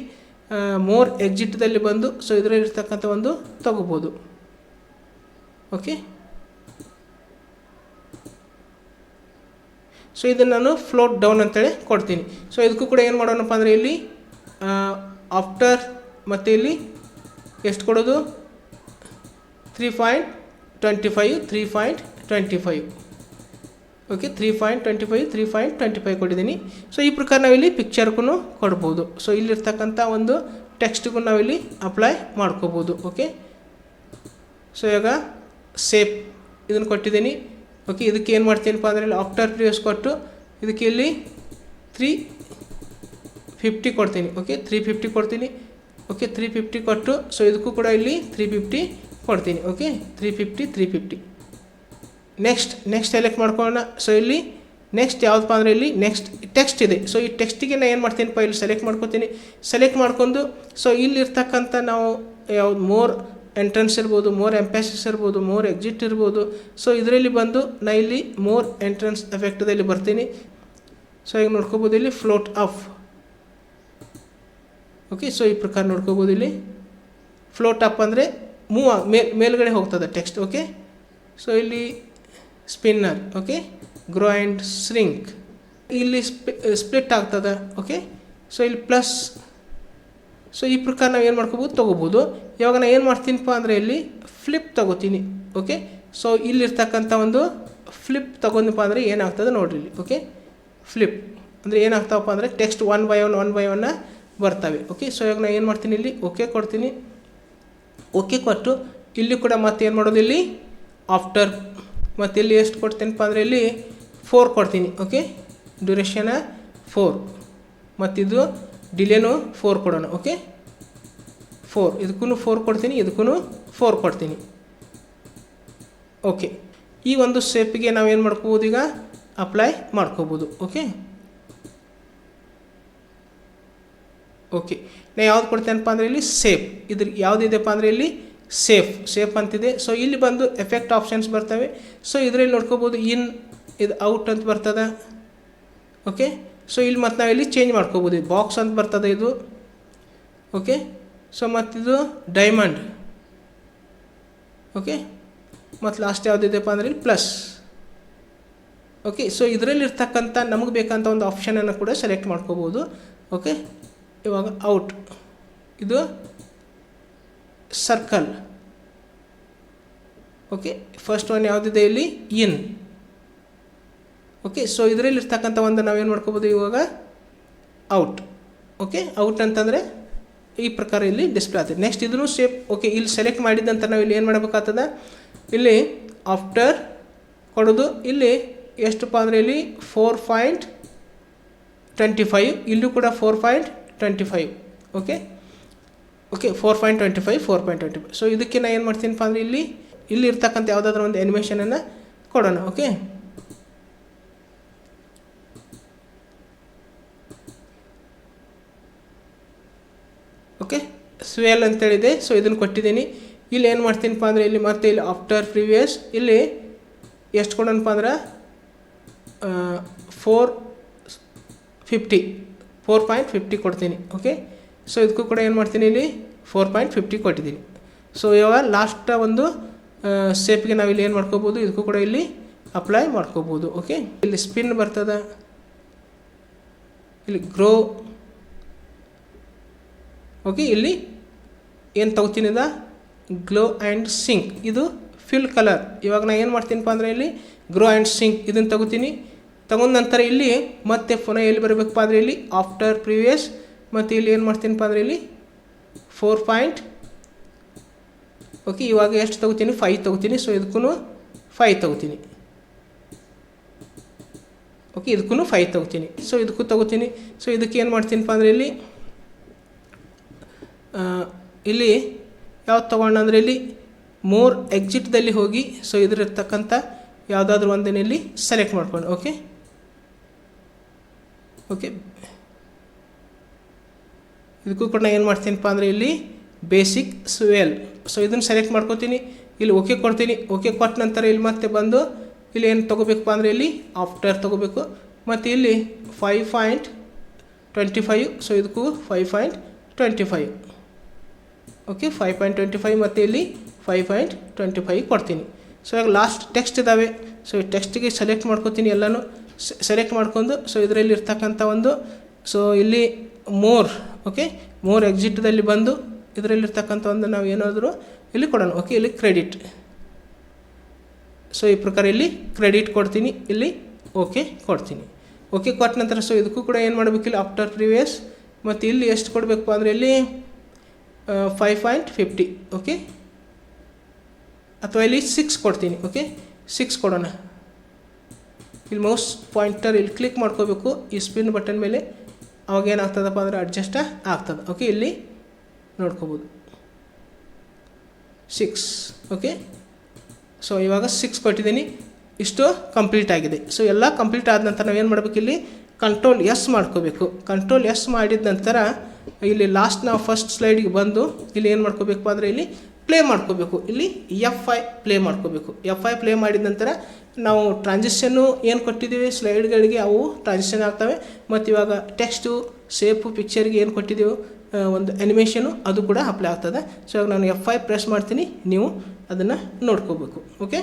ಮೋರ್ ಎಕ್ಸಿಟ್ದಲ್ಲಿ ಬಂದು ಸೊ ಇದರಲ್ಲಿ ಇರ್ತಕ್ಕಂಥ ಒಂದು ತಗೋಬೋದು ಓಕೆ ಸೊ ಇದನ್ನು ನಾನು ಫ್ಲೋಟ್ ಡೌನ್ ಅಂತೇಳಿ ಕೊಡ್ತೀನಿ. ಸೊ ಇದಕ್ಕೂ ಕೂಡ ಏನು ಮಾಡೋಣಪ್ಪ ಅಂದರೆ ಇಲ್ಲಿ ಆಫ್ಟರ್ ಮತ್ತು ಇಲ್ಲಿ ಎಷ್ಟು ಕೊಡೋದು? Three point twenty five three point twenty five okay three point twenty five three point twenty five ಕೊಟ್ಟಿದ್ದೀನಿ. ಸೊ ಈ ಪ್ರಕಾರ ನಾವಿಲ್ಲಿ ಪಿಕ್ಚರ್ಗೂ ಕೊಡ್ಬೋದು. ಸೊ ಇಲ್ಲಿರ್ತಕ್ಕಂಥ ಒಂದು ಟೆಕ್ಸ್ಟ್ಗೂ ನಾವಿಲ್ಲಿ ಅಪ್ಲೈ ಮಾಡ್ಕೋಬೋದು. ಓಕೆ ಸೊ ಇವಾಗ ಸೇಪ್ ಇದನ್ನು ಕೊಟ್ಟಿದ್ದೀನಿ. ಓಕೆ ಇದಕ್ಕೆ ಏನು ಮಾಡ್ತೀನಪ್ಪ ಅಂದರೆ ಇಲ್ಲಿ ಆಫ್ಟರ್ ಪ್ರಿವಿಯಸ್ ಕೊಟ್ಟು ಇದಕ್ಕೆ ಇಲ್ಲಿ ತ್ರೀ ಫಿಫ್ಟಿ ಕೊಡ್ತೀನಿ. ಓಕೆ ತ್ರೀ ಫಿಫ್ಟಿ ಕೊಡ್ತೀನಿ. ಓಕೆ ತ್ರೀ ಫಿಫ್ಟಿ ಕೊಟ್ಟು ಸೊ ಇದಕ್ಕೂ ಕೂಡ ಇಲ್ಲಿ ತ್ರೀ ಫಿಫ್ಟಿ ಕೊಡ್ತೀನಿ. Okay three fifty three fifty next next select ಮಾಡ್ಕೊಳ್ಳೋಣ. ಸೊ ಇಲ್ಲಿ ನೆಕ್ಸ್ಟ್ ಯಾವುದಪ್ಪ ಅಂದರೆ ಇಲ್ಲಿ ನೆಕ್ಸ್ಟ್ ಟೆಕ್ಸ್ಟ್ ಇದೆ. ಸೊ ಈ ಟೆಕ್ಸ್ಟಿಗೆ ನಾನು ಏನು ಮಾಡ್ತೀನಪ್ಪ ಇಲ್ಲಿ ಸೆಲೆಕ್ಟ್ ಮಾಡ್ಕೊತೀನಿ. ಸೆಲೆಕ್ಟ್ ಮಾಡ್ಕೊಂಡು ಸೊ ಇಲ್ಲಿರ್ತಕ್ಕಂಥ ನಾವು ಯಾವ್ದು ಮೋರ್ ಎಂಟ್ರೆನ್ಸ್ ಇರ್ಬೋದು ಮೋರ್ ಎಂಪ್ಯಾಸಿಸ್ ಇರ್ಬೋದು ಮೋರ್ ಎಕ್ಸಿಟ್ ಇರ್ಬೋದು. ಸೊ ಇದರಲ್ಲಿ ಬಂದು ನಾ ಇಲ್ಲಿ ಮೋರ್ ಎಂಟ್ರೆನ್ಸ್ ಎಫೆಕ್ಟ್ದಲ್ಲಿ ಬರ್ತೀನಿ. ಸೊ ಈಗ ನೋಡ್ಕೋಬೋದು ಇಲ್ಲಿ ಫ್ಲೋಟ್ ಆಫ್ ಓಕೆ ಸೊ ಈ ಪ್ರಕಾರ ನೋಡ್ಕೋಬೋದು ಇಲ್ಲಿ. ಫ್ಲೋಟ್ ಅಪ್ ಅಂದರೆ ಮೂವ್ ಮೇಲ್, ಮೇಲ್ಗಡೆ ಹೋಗ್ತದೆ ಟೆಕ್ಸ್ಟ್ ಓಕೆ ಸೊ ಇಲ್ಲಿ spinner okay grow and shrink ಇಲ್ಲಿ ಸ್ಪ್ಲಿಟ್ ಆಗ್ತದೆ ಓಕೆ ಸೊ ಇಲ್ಲಿ ಪ್ಲಸ್ ಸೊ ಈ ಪ್ರಕಾರ ನಾವು ಏನು ಮಾಡ್ಕೋಬೋದು? ತೊಗೋಬೋದು. ಇವಾಗ ನಾನು ಏನು ಮಾಡ್ತೀನಪ್ಪ ಅಂದರೆ ಇಲ್ಲಿ ಫ್ಲಿಪ್ ತೊಗೋತೀನಿ ಓಕೆ ಸೊ ಇಲ್ಲಿರ್ತಕ್ಕಂಥ ಒಂದು ಫ್ಲಿಪ್ ತೊಗೊಂಡಪ್ಪ ಅಂದರೆ ಏನಾಗ್ತದೆ ನೋಡಿರಿ ಇಲ್ಲಿ ಓಕೆ ಫ್ಲಿಪ್ ಅಂದರೆ ಏನಾಗ್ತಾವಪ್ಪ ಅಂದರೆ text one by one one by ಒನ್ನ ಬರ್ತವೆ ಓಕೆ ಸೊ ಇವಾಗ ನಾನು ಏನು ಮಾಡ್ತೀನಿ ಇಲ್ಲಿ? ಓಕೆ ಕೊಡ್ತೀನಿ. ಓಕೆ ಕೊಟ್ಟು ಇಲ್ಲಿ ಕೂಡ ಮತ್ತೆ ಏನು ಮಾಡೋದು ಇಲ್ಲಿ? ಆಫ್ಟರ್ ಮತ್ತು ಇಲ್ಲಿ ಎಷ್ಟು ಕೊಡ್ತೀನಪ್ಪ ಅಂದರೆ ಇಲ್ಲಿ ಫೋರ್ ಕೊಡ್ತೀನಿ ಓಕೆ ಡ್ಯೂರೇಷನ ಫೋರ್ ಮತ್ತಿದು ಡಿಲೇನು ಫೋರ್ ಕೊಡೋಣ ಓಕೆ ಫೋರ್ ಇದಕ್ಕೂ ಫೋರ್ ಕೊಡ್ತೀನಿ ಇದಕ್ಕೂ ಫೋರ್ ಕೊಡ್ತೀನಿ. ಓಕೆ ಈ ಒಂದು ಶೇಪಿಗೆ ನಾವೇನು ಮಾಡ್ಕೋಬೋದು ಈಗ? ಅಪ್ಲೈ ಮಾಡ್ಕೋಬೋದು ಓಕೆ ಓಕೆ ನಾ ಯಾವ್ದು ಕೊಡ್ತೇನಪ್ಪ ಅಂದರೆ ಇಲ್ಲಿ ಸೇಫ್ ಇದ್ರ ಯಾವುದಿದೆಪ್ಪ ಅಂದರೆ ಇಲ್ಲಿ ಸೇಫ್ ಸೇಫ್ ಅಂತಿದೆ. ಸೊ ಇಲ್ಲಿ ಬಂದು ಎಫೆಕ್ಟ್ ಆಪ್ಷನ್ಸ್ ಬರ್ತವೆ. ಸೊ ಇದರಲ್ಲಿ ನೋಡ್ಕೋಬೋದು ಇನ್ ಇದು ಔಟ್ ಅಂತ ಬರ್ತದೆ. ಓಕೆ ಸೊ ಇಲ್ಲಿ ಮತ್ತು ನಾವಿಲ್ಲಿ ಚೇಂಜ್ ಮಾಡ್ಕೋಬೋದು. ಇದು ಬಾಕ್ಸ್ ಅಂತ ಬರ್ತದೆ ಇದು. ಓಕೆ ಸೊ ಮತ್ತಿದು ಡೈಮಂಡ್ ಓಕೆ ಮತ್ತು ಲಾಸ್ಟ್ ಯಾವುದಿದೆಪ್ಪ ಅಂದರೆ ಇಲ್ಲಿ ಪ್ಲಸ್ ಓಕೆ ಸೊ ಇದರಲ್ಲಿರ್ತಕ್ಕಂಥ ನಮಗೆ ಬೇಕಂತ ಒಂದು ಆಪ್ಷನನ್ನು ಕೂಡ ಸೆಲೆಕ್ಟ್ ಮಾಡ್ಕೋಬೋದು. ಓಕೆ ಇವಾಗ ಔಟ್ ಇದು ಸರ್ಕಲ್ ಓಕೆ ಫಸ್ಟ್ ಒನ್ ಯಾವುದಿದೆ ಇಲ್ಲಿ? ಇನ್ ಓಕೆ ಸೊ ಇದರಲ್ಲಿ ಇರ್ತಕ್ಕಂಥ ಒಂದು ನಾವೇನು ಮಾಡ್ಕೋಬೋದು ಇವಾಗ? ಔಟ್ ಓಕೆ ಔಟ್ ಅಂತಂದರೆ ಈ ಪ್ರಕಾರ ಇಲ್ಲಿ ಡಿಸ್ಪ್ಲೇ ಆಗ್ತದೆ ನೆಕ್ಸ್ಟ್ ಇದನ್ನು ಶೇಪ್ ಓಕೆ ಇಲ್ಲಿ ಸೆಲೆಕ್ಟ್ ಮಾಡಿದ್ದಂತ ನಾವು ಇಲ್ಲಿ ಏನು ಮಾಡಬೇಕಾಗ್ತದೆ? ಇಲ್ಲಿ ಆಫ್ಟರ್ ಕೊಡೋದು, ಇಲ್ಲಿ ಎಷ್ಟಪ್ಪ ಅಂದರೆ ಇಲ್ಲಿ ಫೋರ್ ಪಾಯಿಂಟ್ ಟ್ವೆಂಟಿ ಫೈವ್ ಇಲ್ಲೂ ಕೂಡ four point twenty five okay okay four point twenty five four point twenty five so ಇದಕ್ಕೆ ನಾನು ಏನು ಮಾಡ್ತೀನಪ್ಪ ಅಂದರೆ ಇಲ್ಲಿ ಇಲ್ಲಿ ಇರ್ತಕ್ಕಂಥ ಯಾವುದಾದ್ರೂ ಒಂದು ಅನಿಮೇಷನನ್ನು ಕೊಡೋಣ ಓಕೆ ಓಕೆ ಸ್ವೇಲ್ ಅಂತೇಳಿದೆ. ಸೊ ಇದನ್ನು ಕೊಟ್ಟಿದ್ದೀನಿ. ಇಲ್ಲಿ ಏನು ಮಾಡ್ತೀನಪ್ಪ ಅಂದರೆ, ಇಲ್ಲಿ ಮತ್ತೆ ಇಲ್ಲಿ ಆಫ್ಟರ್ ಪ್ರಿವಿಯಸ್ ಇಲ್ಲಿ ಎಷ್ಟು ಕೊಡೋಣಪ್ಪ ಅಂದ್ರೆ four fifty four point fifty ಕೊಡ್ತೀನಿ. ಓಕೆ ಸೊ ಇದಕ್ಕೂ ಕೂಡ ಏನು ಮಾಡ್ತೀನಿ ಇಲ್ಲಿ? ಫೋರ್ ಪಾಯಿಂಟ್ ಫಿಫ್ಟಿ ಕೊಟ್ಟಿದ್ದೀನಿ. ಸೊ ಇವಾಗ ಲಾಸ್ಟ್ ಒಂದು ಸೇಪ್ಗೆ ನಾವು ಇಲ್ಲಿ ಏನು ಮಾಡ್ಕೋಬೋದು? ಇದಕ್ಕೂ ಕೂಡ ಇಲ್ಲಿ ಅಪ್ಲೈ ಮಾಡ್ಕೋಬೋದು. ಓಕೆ ಇಲ್ಲಿ ಸ್ಪಿನ್ ಬರ್ತದ. ಇಲ್ಲಿ ಗ್ರೋ ಓಕೆ ಇಲ್ಲಿ ಏನು ತಗೋತೀನಿ ಅದ ಗ್ಲೋ ಆ್ಯಂಡ್ ಸಿಂಕ್ ಇದು ಫಿಲ್ ಕಲರ್ ಇವಾಗ ನಾನು ಏನು ಮಾಡ್ತೀನಪ್ಪ ಅಂದರೆ ಇಲ್ಲಿ ಗ್ರೋ ಆ್ಯಂಡ್ ಸಿಂಕ್ ಇದನ್ನು ತಗೋತೀನಿ. ತಗೊಂಡ ನಂತರ ಇಲ್ಲಿ ಮತ್ತೆ ಪುನಃ ಎಲ್ಲಿ ಬರಬೇಕಪ್ಪ ಅಂದರೆ ಇಲ್ಲಿ ಆಫ್ಟರ್ ಪ್ರಿವಿಯಸ್ ಮತ್ತು ಇಲ್ಲಿ ಏನು ಮಾಡ್ತೀನಪ್ಪ ಅಂದರೆ ಇಲ್ಲಿ ಫೋರ್ ಪಾಯಿಂಟ್ ಓಕೆ ಇವಾಗ ಎಷ್ಟು ತಗೋತೀನಿ? ಫೈವ್ ತಗೋತೀನಿ. ಸೊ ಇದಕ್ಕೂ ಫೈವ್ ತಗೋತೀನಿ. ಓಕೆ ಇದಕ್ಕೂ ಫೈವ್ ತಗೋತೀನಿ. ಸೊ ಇದಕ್ಕೂ ತಗೋತೀನಿ. ಸೊ ಇದಕ್ಕೆ ಏನು ಮಾಡ್ತೀನಪ್ಪ ಅಂದರೆ ಇಲ್ಲಿ ಇಲ್ಲಿ ಯಾವ್ದು ತೊಗೊಂಡು ಅಂದರೆ ಇಲ್ಲಿ ಮೋರ್ ಎಕ್ಸಿಟ್ದಲ್ಲಿ ಹೋಗಿ ಸೊ ಇದ್ರಿರ್ತಕ್ಕಂಥ ಯಾವುದಾದ್ರೂ ಇಲ್ಲಿ ಸೆಲೆಕ್ಟ್ ಮಾಡ್ಕೊಂಡು ಓಕೆ ಓಕೆ ಇದಕ್ಕೂ ಕೂಡ ನಾನು ಏನು ಮಾಡ್ತೀನಪ್ಪ ಅಂದರೆ ಇಲ್ಲಿ ಬೇಸಿಕ್ ಸ್ವೇಲ್ ಸೊ ಇದನ್ನು ಸೆಲೆಕ್ಟ್ ಮಾಡ್ಕೋತೀನಿ, ಇಲ್ಲಿ ಓಕೆ ಕೊಡ್ತೀನಿ. ಓಕೆ ಕೊಟ್ಟ ನಂತರ ಇಲ್ಲಿ ಮತ್ತೆ ಬಂದು ಇಲ್ಲಿ ಏನು ತೊಗೋಬೇಕಪ್ಪ ಅಂದರೆ ಇಲ್ಲಿ ಆಫ್ಟರ್ ತೊಗೋಬೇಕು. ಮತ್ತು ಇಲ್ಲಿ five point twenty five so ಇದಕ್ಕೂ five point twenty five okay five point twenty five ಮತ್ತು ಇಲ್ಲಿ ಫೈವ್ ಪಾಯಿಂಟ್ ಟ್ವೆಂಟಿ ಫೈವ್ ಕೊಡ್ತೀನಿ. ಸೊ ಇವಾಗ ಲಾಸ್ಟ್ ಟೆಕ್ಸ್ಟ್ ಇದ್ದಾವೆ ಸೊ ಈ ಟೆಕ್ಸ್ಟಿಗೆ ಸೆಲೆಕ್ಟ್ ಮಾಡ್ಕೊತೀನಿ ಎಲ್ಲನೂ. ಸೆಲೆಕ್ಟ್ ಮಾಡ್ಕೊಂಡು ಸೊ ಇದರಲ್ಲಿ ಇರ್ತಕ್ಕಂಥ ಒಂದು ಸೊ ಇಲ್ಲಿ ಮೋರ್ ಓಕೆ ಮೋರ್ ಎಕ್ಸಿಟ್ದಲ್ಲಿ ಬಂದು ಇದರಲ್ಲಿರ್ತಕ್ಕಂಥ ಒಂದು ನಾವು ಏನಾದರೂ ಇಲ್ಲಿ ಕೊಡೋಣ. ಓಕೆ ಇಲ್ಲಿ ಕ್ರೆಡಿಟ್ ಸೊ ಈ ಪ್ರಕಾರ ಇಲ್ಲಿ ಕ್ರೆಡಿಟ್ ಕೊಡ್ತೀನಿ, ಇಲ್ಲಿ ಓಕೆ ಕೊಡ್ತೀನಿ. ಓಕೆ ಕೊಟ್ಟ ನಂತರ ಸೊ ಇದಕ್ಕೂ ಕೂಡ ಏನು ಮಾಡಬೇಕಿಲ್ಲ? ಆಫ್ಟರ್ ಪ್ರಿವಿಯಸ್ ಮತ್ತು ಇಲ್ಲಿ ಎಷ್ಟು ಕೊಡಬೇಕು ಅಂದರೆ ಇಲ್ಲಿ ಫೈವ್ ಪಾಯಿಂಟ್ ಫಿಫ್ಟಿ ಓಕೆ ಅಥವಾ ಇಲ್ಲಿ ಸಿಕ್ಸ್ ಕೊಡ್ತೀನಿ ಓಕೆ ಸಿಕ್ಸ್ ಕೊಡೋಣ. ಇಲ್ಲಿ ಮೌಸ್ ಪಾಯಿಂಟರ್ ಇಲ್ಲಿ ಕ್ಲಿಕ್ ಮಾಡ್ಕೋಬೇಕು. ಈ ಸ್ಪಿನ್ ಬಟನ್ ಮೇಲೆ ಅವಾಗ ಏನಾಗ್ತದಪ್ಪ ಅಂದರೆ ಅಡ್ಜಸ್ಟ್ ಆಗ್ತದೆ ಓಕೆ ಇಲ್ಲಿ ನೋಡ್ಕೋಬೋದು. ಸಿಕ್ಸ್ ಓಕೆ ಸೊ ಇವಾಗ ಸಿಕ್ಸ್ ಕೊಟ್ಟಿದ್ದೀನಿ. ಇಷ್ಟು ಕಂಪ್ಲೀಟ್ ಆಗಿದೆ. ಸೊ ಎಲ್ಲ ಕಂಪ್ಲೀಟ್ ಆದ ನಂತರ ನಾವೇನು ಮಾಡಬೇಕು ಇಲ್ಲಿ? ಕಂಟ್ರೋಲ್ ಎಸ್ ಮಾಡ್ಕೋಬೇಕು. ಕಂಟ್ರೋಲ್ ಎಸ್ ಮಾಡಿದ ನಂತರ ಇಲ್ಲಿ ಲಾಸ್ಟ್ ನಾವು ಫಸ್ಟ್ ಸ್ಲೈಡಿಗೆ ಬಂದು ಇಲ್ಲಿ ಏನು ಮಾಡ್ಕೋಬೇಕು ಅಂದರೆ ಇಲ್ಲಿ ಪ್ಲೇ ಮಾಡ್ಕೋಬೇಕು. ಇಲ್ಲಿ ಎಫ್ ಐ ಪ್ಲೇ ಮಾಡ್ಕೋಬೇಕು. ಎಫ್ ಐ ಪ್ಲೇ ಮಾಡಿದ ನಂತರ ನಾವು ಟ್ರಾನ್ಸಿಷನ್ನು ಏನು ಕೊಟ್ಟಿದ್ದೀವಿ? ಸ್ಲೈಡ್ಗಳಿಗೆ ಅವು ಟ್ರಾನ್ಸಿಷನ್ ಆಗ್ತವೆ. ಮತ್ತು ಇವಾಗ ಟೆಕ್ಸ್ಟು ಸೇಪು ಪಿಕ್ಚರ್ಗೆ ಏನು ಕೊಟ್ಟಿದ್ದೀವಿ? ಒಂದು ಅನಿಮೇಷನು ಅದು ಕೂಡ ಅಪ್ಲೈ ಆಗ್ತದೆ. ಸೊ ನಾನು ಎಫ್ ಐ ಪ್ರೆಸ್ ಮಾಡ್ತೀನಿ. ನೀವು ಅದನ್ನು ನೋಡ್ಕೋಬೇಕು. ಓಕೆ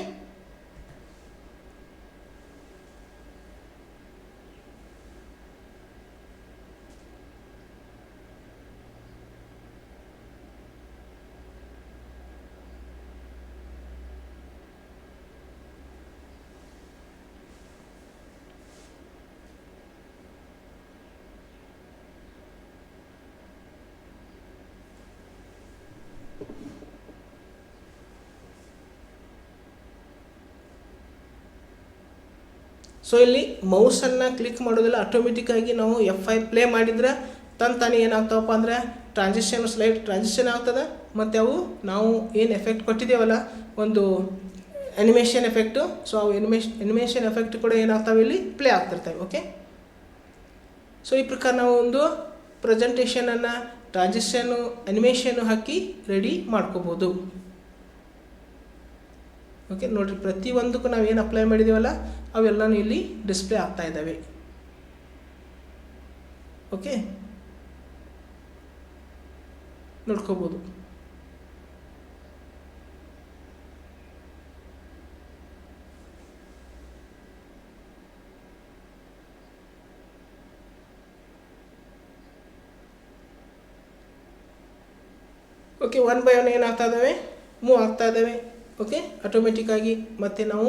ಸೊ ಇಲ್ಲಿ ಮೌಸನ್ನು ಕ್ಲಿಕ್ ಮಾಡೋದಿಲ್ಲ ಆಟೋಮೆಟಿಕ್ಕಾಗಿ ನಾವು ಎಫ್ ಐ ಪ್ಲೇ ಮಾಡಿದ್ರೆ ತನ್ ತಾನೇ ಏನಾಗ್ತಾವಪ್ಪ ಅಂದರೆ ಟ್ರಾನ್ಸಿಷನ್ ಸ್ಲೈಡ್ ಟ್ರಾನ್ಸಿಷನ್ ಆಗ್ತದೆ. ಮತ್ತು ಅವು ನಾವು ಏನು ಎಫೆಕ್ಟ್ ಕೊಟ್ಟಿದ್ದೇವಲ್ಲ, ಒಂದು ಅನಿಮೇಷನ್ ಎಫೆಕ್ಟು ಸೊ ಅವು ಎನಿಮೇಷನ್ ಅನಿಮೇಷನ್ ಎಫೆಕ್ಟ್ ಕೂಡ ಏನಾಗ್ತಾವೆ ಇಲ್ಲಿ? ಪ್ಲೇ ಆಗ್ತಿರ್ತವೆ ಓಕೆ ಸೊ ಈ ಪ್ರಕಾರ ನಾವು ಒಂದು ಪ್ರೆಸೆಂಟೇಷನನ್ನು ಟ್ರಾನ್ಸಿಷನ್ನು ಅನಿಮೇಷನ್ನು ಹಾಕಿ ರೆಡಿ ಮಾಡ್ಕೋಬೋದು. ಓಕೆ ನೋಡಿರಿ ಪ್ರತಿಯೊಂದಕ್ಕೂ ನಾವು ಏನು ಅಪ್ಲೈ ಮಾಡಿದ್ದೀವಲ್ಲ ಅವೆಲ್ಲನೂ ಇಲ್ಲಿ ಡಿಸ್ಪ್ಲೇ ಆಗ್ತಾ ಇದ್ದಾವೆ ಓಕೆ ನೋಡ್ಕೋಬೋದು. ಓಕೆ ಒನ್ ಬೈ ಒನ್ ಏನಾಗ್ತಾ ಇದ್ದಾವೆ ಮೂವ್ ಆಗ್ತಾ ಇದ್ದಾವೆ ಓಕೆ ಆಟೋಮೆಟಿಕ್ಕಾಗಿ ಮತ್ತೆ ನಾವು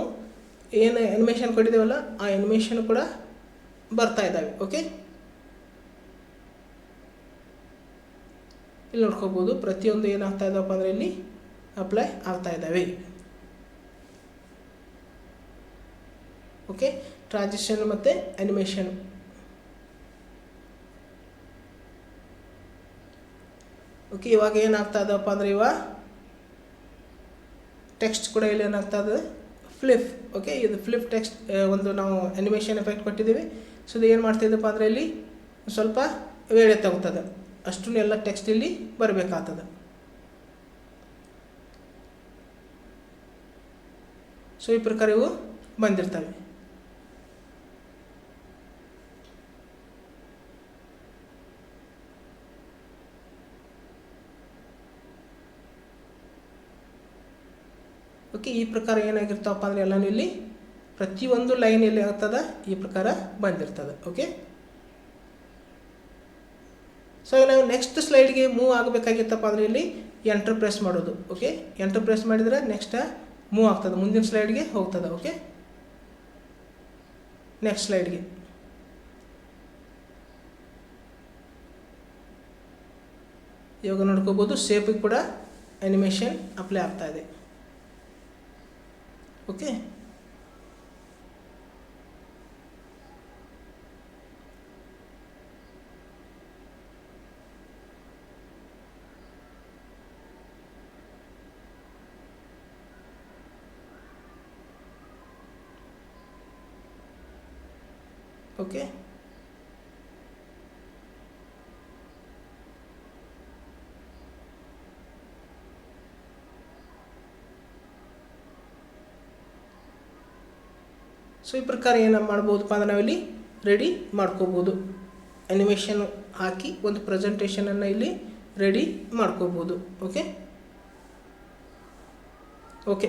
ಏನು ಅನಿಮೇಷನ್ ಕೊಟ್ಟಿದ್ದೇವಲ್ಲ, ಆ ಅನಿಮೇಷನ್ ಕೂಡ ಬರ್ತಾ ಇದ್ದಾವೆ. ಓಕೆ ಇಲ್ಲಿ ನೋಡ್ಕೋಬೋದು. ಪ್ರತಿಯೊಂದು ಏನಾಗ್ತಾ ಇದ್ದಾವಪ್ಪ ಅಂದರೆ ಇಲ್ಲಿ ಅಪ್ಲೈ ಆಗ್ತಾ ಇದ್ದಾವೆ. ಓಕೆ ಟ್ರಾನ್ಸಿಷನ್ ಮತ್ತು ಅನಿಮೇಷನ್ ಓಕೆ ಇವಾಗ ಏನಾಗ್ತಾ ಇದಪ್ಪ ಅಂದರೆ ಇವಾಗ ಟೆಕ್ಸ್ಟ್ ಕೂಡ ಇಲ್ಲಿ ಏನಾಗ್ತಾ ಇದೆ ಫ್ಲಿಪ್ ಓಕೆ ಇದು ಫ್ಲಿಪ್ ಟೆಕ್ಸ್ಟ್ ಒಂದು ನಾವು ಅನಿಮೇಷನ್ ಎಫೆಕ್ಟ್ ಕೊಟ್ಟಿದ್ದೀವಿ. ಸೊ ಇದು ಏನು ಮಾಡ್ತಿದ್ದಪ್ಪ ಅಂದರೆ ಇಲ್ಲಿ ಸ್ವಲ್ಪ ವೇಳೆ ತಗೋತದೆ. ಅಷ್ಟು ಎಲ್ಲ ಟೆಕ್ಸ್ಟ್ ಇಲ್ಲಿ ಬರಬೇಕಾಗ್ತದೆ. ಸೊ ಈ ಪ್ರಕಾರ ಇವು ಬಂದಿರ್ತವೆ. ಓಕೆ, ಈ ಪ್ರಕಾರ ಏನಾಗಿರ್ತಾವಪ್ಪ ಅಂದರೆ ಎಲ್ಲನೂ ಇಲ್ಲಿ ಪ್ರತಿಯೊಂದು ಲೈನ್ ಎಲ್ಲಿ ಆಗ್ತದೆ, ಈ ಪ್ರಕಾರ ಬಂದಿರ್ತದೆ, ಓಕೆ? ಸೊ ನಾವು ನೆಕ್ಸ್ಟ್ ಸ್ಲೈಡ್ಗೆ ಮೂವ್ ಆಗಬೇಕಾಗಿತ್ತಪ್ಪ ಅಂದರೆ ಇಲ್ಲಿ ಎಂಟರ್ ಪ್ರೆಸ್ ಮಾಡೋದು, ಓಕೆ? ಎಂಟರ್ ಪ್ರೆಸ್ ಮಾಡಿದರೆ ನೆಕ್ಸ್ಟ್ ಮೂವ್ ಆಗ್ತದೆ, ಮುಂದಿನ ಸ್ಲೈಡ್ಗೆ ಹೋಗ್ತದೆ, ಓಕೆ? ನೆಕ್ಸ್ಟ್ ಸ್ಲೈಡ್ಗೆ ಇವಾಗ ನೋಡ್ಕೋಬೋದು ಸೇಫಿಗೆ ಕೂಡ ಅನಿಮೇಷನ್ ಅಪ್ಲೈ ಆಗ್ತಾ ಇದೆ. ಓಕೆ ಓಕೆ ಈ ಪ್ರಕಾರ ಏನು ಮಾಡ್ಬೋದಪ್ಪ ಅಂದ್ರೆ ನಾವಿಲ್ಲಿ ರೆಡಿ ಮಾಡ್ಕೋಬೋದು. ಅನಿಮೇಷನ್ ಹಾಕಿ ಒಂದು ಪ್ರೆಸೆಂಟೇಷನನ್ನು ಇಲ್ಲಿ ರೆಡಿ ಮಾಡ್ಕೋಬೋದು. ಓಕೆ ಓಕೆ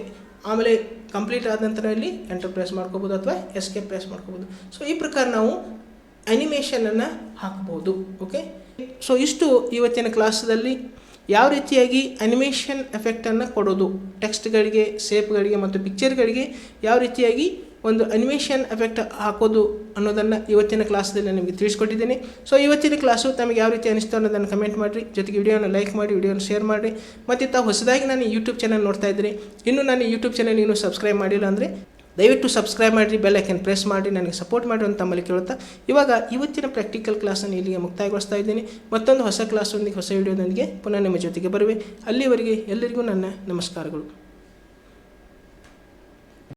ಆಮೇಲೆ ಕಂಪ್ಲೀಟ್ ಆದ ನಂತರ ಇಲ್ಲಿ ಎಂಟರ್ ಪ್ರೆಸ್ ಮಾಡ್ಕೋಬೋದು ಅಥವಾ ಎಸ್ಕೇಪ್ ಪ್ರೆಸ್ ಮಾಡ್ಕೋಬೋದು. ಸೊ ಈ ಪ್ರಕಾರ ನಾವು ಅನಿಮೇಷನನ್ನು ಹಾಕ್ಬೋದು. ಓಕೆ ಸೊ ಇಷ್ಟು ಇವತ್ತಿನ ಕ್ಲಾಸ್ದಲ್ಲಿ ಯಾವ ರೀತಿಯಾಗಿ ಅನಿಮೇಷನ್ ಎಫೆಕ್ಟನ್ನು ಕೊಡೋದು? ಟೆಕ್ಸ್ಟ್ಗಳಿಗೆ ಸೇಪ್ಗಳಿಗೆ ಮತ್ತು ಪಿಕ್ಚರ್ಗಳಿಗೆ ಯಾವ ರೀತಿಯಾಗಿ ಒಂದು ಅನಿಮೇಷನ್ ಎಫೆಕ್ಟ್ ಹಾಕೋದು ಅನ್ನೋದನ್ನು ಇವತ್ತಿನ ಕ್ಲಾಸಲ್ಲಿ ನಿಮಗೆ ತಿಳಿಸ್ಕೊಟ್ಟಿದ್ದೀನಿ. ಸೊ ಇವತ್ತಿನ ಕ್ಲಾಸು ತಮಗೆ ಯಾವ ರೀತಿ ಅನಿಸ್ತು ಅನ್ನೋದನ್ನು ಕಮೆಂಟ್ ಮಾಡಿರಿ. ಜೊತೆಗೆ ವಿಡಿಯೋನ ಲೈಕ್ ಮಾಡಿ, ವಿಡಿಯೋನ ಶೇರ್ ಮಾಡಿ ಮತ್ತು ತಾವು ಹೊಸದಾಗಿ ನಾನು ಯೂಟ್ಯೂಬ್ ಚಾನಲ್ ನೋಡ್ತಾ ಇದ್ರಿ ಇನ್ನೂ ನಾನು ಯೂಟ್ಯೂಬ್ ಚಾನಲ್ ಇನ್ನೂ ಸಬ್ಸ್ಕ್ರೈಬ್ ಮಾಡಿಲ್ಲ ಅಂದರೆ ದಯವಿಟ್ಟು ಸಬ್ಸ್ಕ್ರೈಬ್ ಮಾಡಿರಿ ಬೆಲ್ ಐಕನ್ ಪ್ರೆಸ್ ಮಾಡಿ ನನಗೆ ಸಪೋರ್ಟ್ ಮಾಡಿ ಅಂತ ತಮ್ಮಲ್ಲಿ ಕೇಳುತ್ತಾ. ಇವಾಗ ಇವತ್ತಿನ ಪ್ರಾಕ್ಟಿಕಲ್ ಕ್ಲಾಸನ್ನು ಇಲ್ಲಿಗೆ ಮುಕ್ತಾಯಗೊಳಿಸ್ತಾ ಇದ್ದೀನಿ. ಮತ್ತೊಂದು ಹೊಸ ಕ್ಲಾಸೊಂದಿಗೆ ಹೊಸ ವಿಡಿಯೋದೊಂದಿಗೆ ಪುನಃ ನಿಮ್ಮ ಜೊತೆಗೆ ಬರುವೆ. ಅಲ್ಲಿವರೆಗೆ ಎಲ್ಲರಿಗೂ ನನ್ನ ನಮಸ್ಕಾರಗಳು.